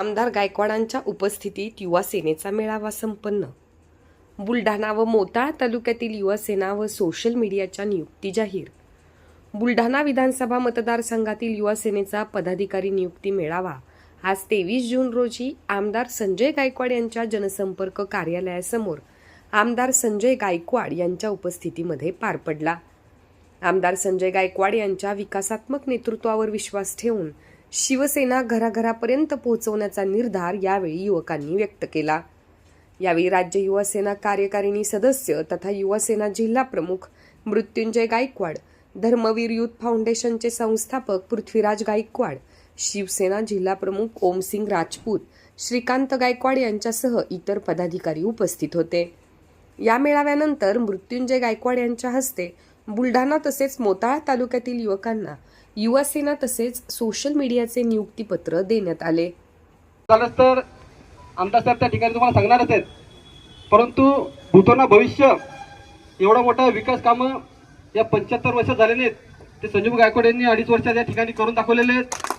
आमदार गायकवाडांच्या उपस्थितीत युवा सेनेचा मेळावा संपन्न. बुलढाणा व मोताळा तालुक्यातील युवा सेना व सोशल मीडियाच्या नियुक्ती जाहीर. बुलढाणा विधानसभा मतदारसंघातील युवा सेनेचा पदाधिकारी नियुक्ती मेळावा आज तेवीस जून रोजी आमदार संजय गायकवाड यांच्या जनसंपर्क कार्यालयासमोर आमदार संजय गायकवाड यांच्या उपस्थितीमध्ये पार पडला. आमदार संजय गायकवाड यांच्या विकासात्मक नेतृत्वावर विश्वास ठेवून शिवसेना घराघरापर्यंत पोहोचवण्याचा निर्धार यावेळी युवकांनी व्यक्त केला. यावेळी राज्य युवा सेना कार्यकारिणी सदस्य तथा युवासेना जिल्हा प्रमुख मृत्युंजय गायकवाड धर्मवीर युथ फाउंडेशनचे संस्थापक पृथ्वीराज गायकवाड शिवसेना जिल्हा प्रमुख ओमसिंग राजपूत श्रीकांत गायकवाड यांच्यासह इतर पदाधिकारी उपस्थित होते. या मेळाव्यानंतर मृत्युंजय गायकवाड यांच्या हस्ते बुलढाणा तसेच मोताळा तालुक्यातील युवकांना युवा सेना तसेच सोशल मीडियाचे नियुक्तीपत्र देण्यात आले. झालंच तर आमदार साहेब त्या ठिकाणी तुम्हाला सांगणारच आहेत. परंतु भूतोना भविष्य एवढा मोठा विकास कामं या पंच्याहत्तर वर्ष झालेले आहेत ते संजीव गायकवाड यांनी अडीच वर्षात या ठिकाणी करून दाखवलेले आहेत.